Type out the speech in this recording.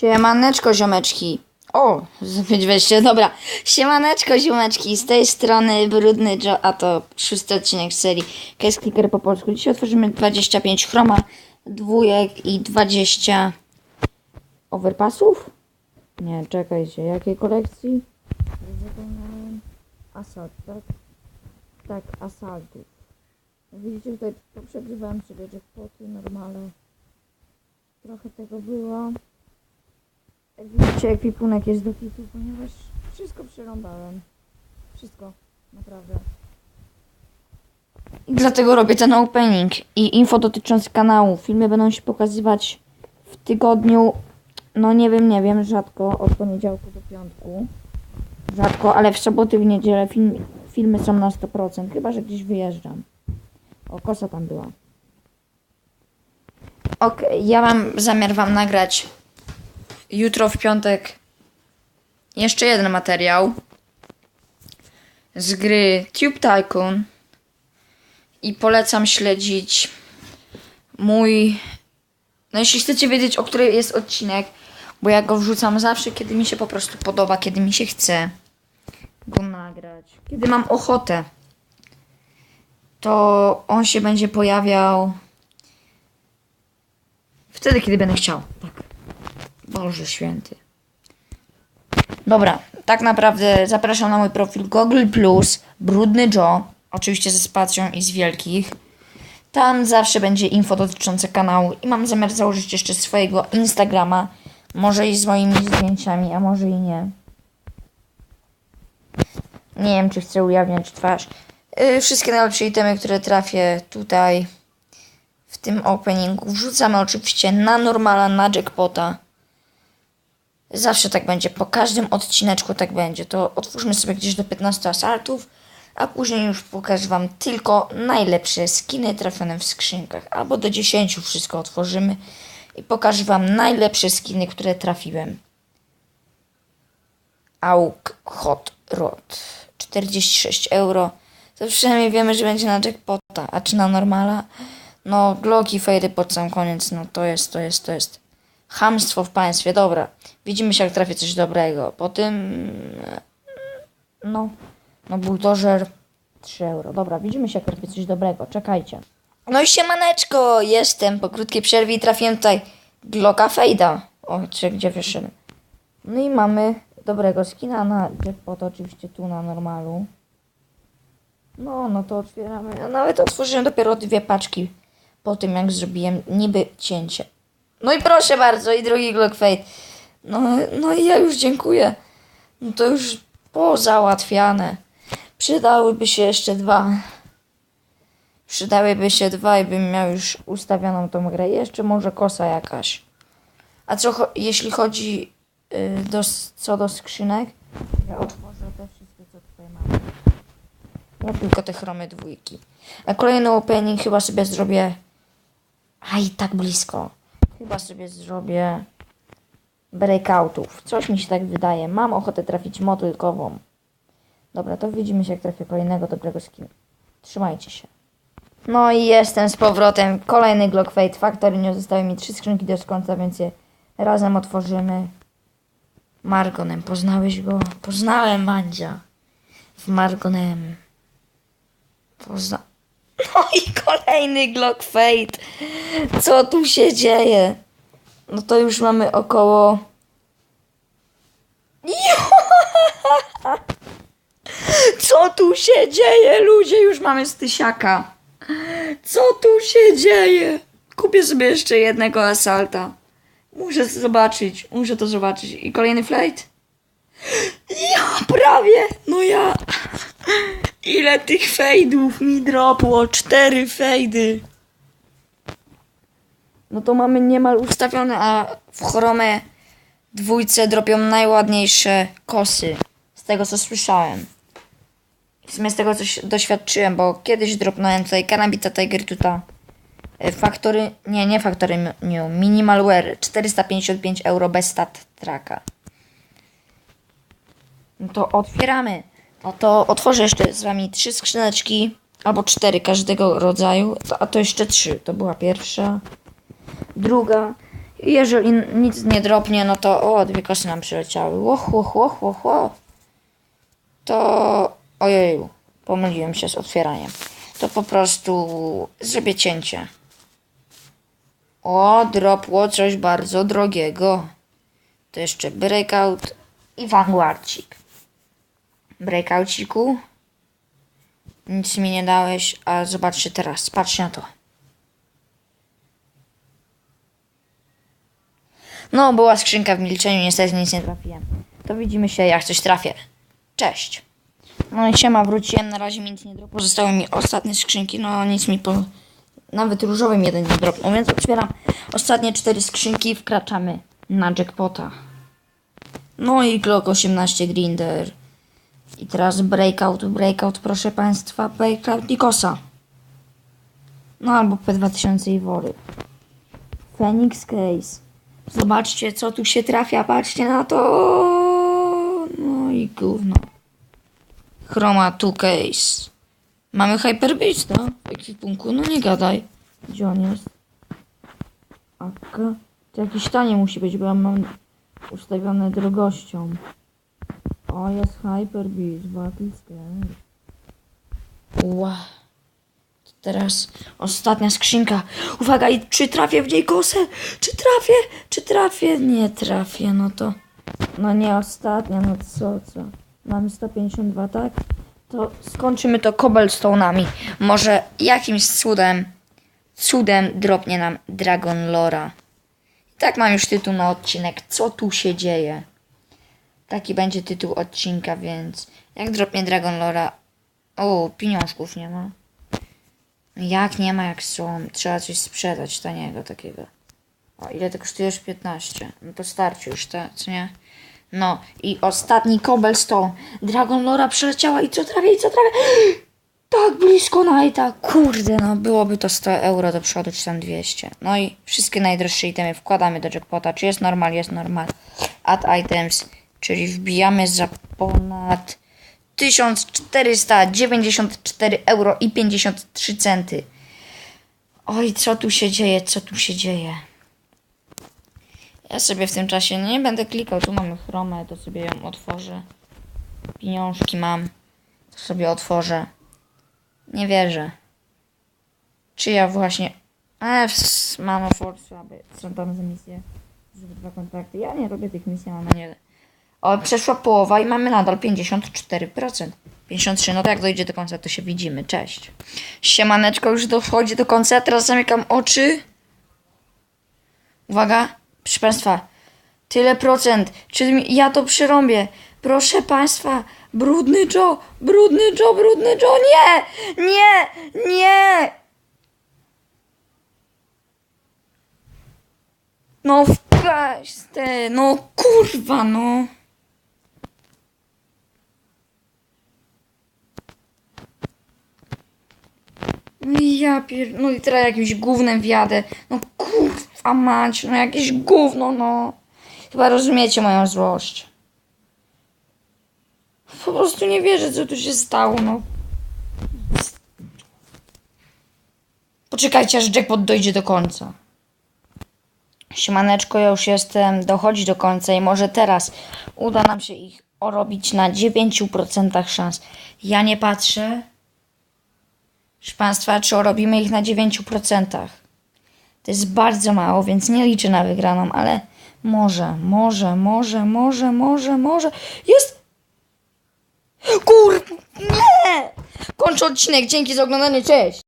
Siemaneczko, ziomeczki. O, weźcie, dobra. Siemaneczko, ziomeczki. Z tej strony Brudny Joe, a to szósty odcinek serii Case Clicker po polsku. Dzisiaj otworzymy 25 chroma, dwójek i 20 overpassów. Nie, czekajcie, jakiej kolekcji? Zapomniałem. Asalt, tak? Tak, asaltów. Widzicie, tutaj poprzegrzewałem sobie jackpoty, normalne. Trochę tego było. Jak widzicie, ekwipunek jest do kitu, ponieważ wszystko przerąbałem. Wszystko, naprawdę. I dlatego robię ten opening i info dotyczące kanału. Filmy będą się pokazywać w tygodniu, no nie wiem, nie wiem, rzadko, od poniedziałku do piątku. Rzadko, ale w soboty, w niedzielę film, filmy są na 100%, chyba że gdzieś wyjeżdżam. O, kosa tam była. Okej, ja mam zamiar wam nagrać jutro w piątek jeszcze jeden materiał z gry Tube Tycoon i polecam śledzić mój no jeśli chcecie wiedzieć o której jest odcinek bo ja go wrzucam zawsze kiedy mi się po prostu podoba kiedy mi się chce go nagrać. Kiedy mam ochotę to on się będzie pojawiał wtedy kiedy będę chciał. Tak Boże święty. Dobra, tak naprawdę zapraszam na mój profil Google Plus, Brudny Joe, oczywiście ze spacją i z wielkich. Tam zawsze będzie info dotyczące kanału i mam zamiar założyć jeszcze swojego Instagrama, może i z moimi zdjęciami, a może i nie. Nie wiem, czy chcę ujawniać twarz. Yy, wszystkie najlepsze itemy, które trafię tutaj w tym openingu wrzucamy oczywiście na normala, na jackpota. Zawsze tak będzie, po każdym odcineczku tak będzie. To otwórzmy sobie gdzieś do 15 asaltów, a później już pokażę Wam tylko najlepsze skiny trafione w skrzynkach. Albo do 10 wszystko otworzymy i pokażę Wam najlepsze skiny, które trafiłem. Auk Hot Rod 46 euro. To przynajmniej wiemy, że będzie na jackpota, a czy na normala? No, Glocki, fejry pod sam koniec, no to jest, to jest, to jest. Hamstwo w państwie, dobra. Widzimy się, jak trafię coś dobrego. Po tym... No, no buldożer 3 euro. Dobra, widzimy się, jak trafię coś dobrego. Czekajcie. No i siemaneczko, jestem po krótkiej przerwie i trafiłem tutaj Glocka Fejda. O, czy gdzie wyszedłem. No i mamy dobrego skina na jackpot, oczywiście tu na normalu. No, no to otwieramy. Ja nawet otworzyłem dopiero dwie paczki po tym, jak zrobiłem niby cięcie. No i proszę bardzo, i drugi Glock Fade. No, no i ja już dziękuję. No to już pozałatwiane. Przydałyby się jeszcze dwa. Przydałyby się dwa i bym miał już ustawioną tą grę. Jeszcze może kosa jakaś. A co jeśli chodzi y, do, co do skrzynek? Ja otworzę te wszystkie, co tutaj mamy. Ja tylko te chromy dwójki. A kolejny opening chyba sobie zrobię. Aj, tak blisko. Chyba sobie zrobię breakoutów. Coś mi się tak wydaje. Mam ochotę trafić motylkową. Dobra, to widzimy się, jak trafię kolejnego dobrego skinu. Trzymajcie się. No i jestem z powrotem. Kolejny Glock Fate Factory. Nie zostały mi trzy skrzynki do końca, więc je razem otworzymy. Margonem. Poznałeś go? Poznałem Mandzia. W Margonem. Pozna... No i kolejny Glock Fate. Co tu się dzieje? No to już mamy około. Co tu się dzieje, ludzie? Już mamy stysiaka. Co tu się dzieje? Kupię sobie jeszcze jednego asalta. Muszę zobaczyć, muszę to zobaczyć. I kolejny flight? Ja prawie, no ja. Ile tych fejdów mi dropło? Cztery fejdy. No to mamy niemal ustawione, a w chromie dwójce dropią najładniejsze kosy. Z tego co słyszałem. W sumie z tego co doświadczyłem, bo kiedyś dropnąłem tutaj Karambita Tiger Tuta. e, Factory, nie, nie Factory New, Minimal Wear 455 euro bez stat tracka. No to otwieramy. No to otworzę jeszcze z wami trzy skrzyneczki, albo cztery każdego rodzaju, a to jeszcze trzy. To była pierwsza, druga Jeżeli nic nie dropnie, no to o, dwie kosy nam przyleciały. Łoch, łoch, łoch, łoch, łoch. To ojeju, pomyliłem się z otwieraniem. To po prostu zrobię cięcie. O, dropło coś bardzo drogiego. To jeszcze breakout i vanguardcik. Breakoutsiku. Nic mi nie dałeś, a zobaczcie teraz. Patrzcie na to. No, była skrzynka w milczeniu, niestety nic nie trafiłem. To widzimy się, jak coś trafię. Cześć. No i siema, wróciłem, na razie mi nic nie dropło, zostały mi ostatnie skrzynki, no nic mi po... Nawet różowym jeden nie dropnął, więc otwieram ostatnie cztery skrzynki wkraczamy na jackpota. No i Glock 18 Grinder. I teraz breakout, breakout, proszę państwa, breakout i kosa. No albo P2000 i wory. Phoenix Case. Zobaczcie, co tu się trafia, patrzcie na to. No i gówno. Chroma 2 Case. Mamy Hyperbeast, no? W ekwipunku, no nie gadaj. Gdzie on jest? Aka. To jakiś tanie musi być, bo ja mam ustawione drogością. O, jest Hyperbeast, Battle Scan. Wow. Teraz ostatnia skrzynka. Uwaga, i czy trafię w niej kosę? Czy trafię? Czy trafię? Nie trafię, no to. No nie ostatnia, no co, co? Mamy 152, tak? To skończymy to cobblestone'ami. Może jakimś cudem, cudem dropnie nam Dragon Lora. I tak mam już tytuł na odcinek. Co tu się dzieje? Taki będzie tytuł odcinka, więc jak dropnie Dragon Lora. O, pieniążków nie ma. Jak nie ma, jak są? Trzeba coś sprzedać taniego takiego. O, ile to kosztujesz? 15. No to starczy już, tak, co nie? No i ostatni cobblestone. Dragon Lora przeleciała i co trafię, i co trafię? Tak blisko Nighta. Kurde, no byłoby to 100 euro do przodu, czy tam 200. No i wszystkie najdroższe itemy wkładamy do jackpota. Czy jest normal? Jest normal. Add items, czyli wbijamy za ponad 1494 euro i 53 centy. Oj, co tu się dzieje, co tu się dzieje? Ja sobie w tym czasie nie będę klikał, tu mamy chromę, to sobie ją otworzę. Pieniążki mam, to sobie otworzę. Nie wierzę. Czy ja właśnie... E, ws, mamo Force, aby są tam za misje. Żeby dwa kontakty. Ja nie robię tych misji, mam nie. O, przeszła połowa i mamy nadal 54%. 53, no to jak dojdzie do końca, to się widzimy. Cześć. Siemaneczko, już dochodzi do końca, teraz zamykam oczy. Uwaga, proszę Państwa, tyle procent. Czy mi- ja to przyrąbię? Proszę Państwa, brudny Joe, brudny Joe, brudny Joe, nie, nie, nie. No wpaść te, no kurwa, no. Ja pier... No i teraz jakimś gównem wjadę. No kurwa mać, no jakieś gówno, no. Chyba rozumiecie moją złość. Po prostu nie wierzę, co tu się stało, no. Poczekajcie, aż jackpot dojdzie do końca. Siemaneczko, ja już jestem, dochodzi do końca i może teraz uda nam się ich orobić na 9% szans. Ja nie patrzę. Proszę Państwa, czy robimy ich na 9%? To jest bardzo mało, więc nie liczę na wygraną, ale może, może, może, może, może, może. Jest! Kur... Nie! Kończę odcinek, dzięki za oglądanie, cześć!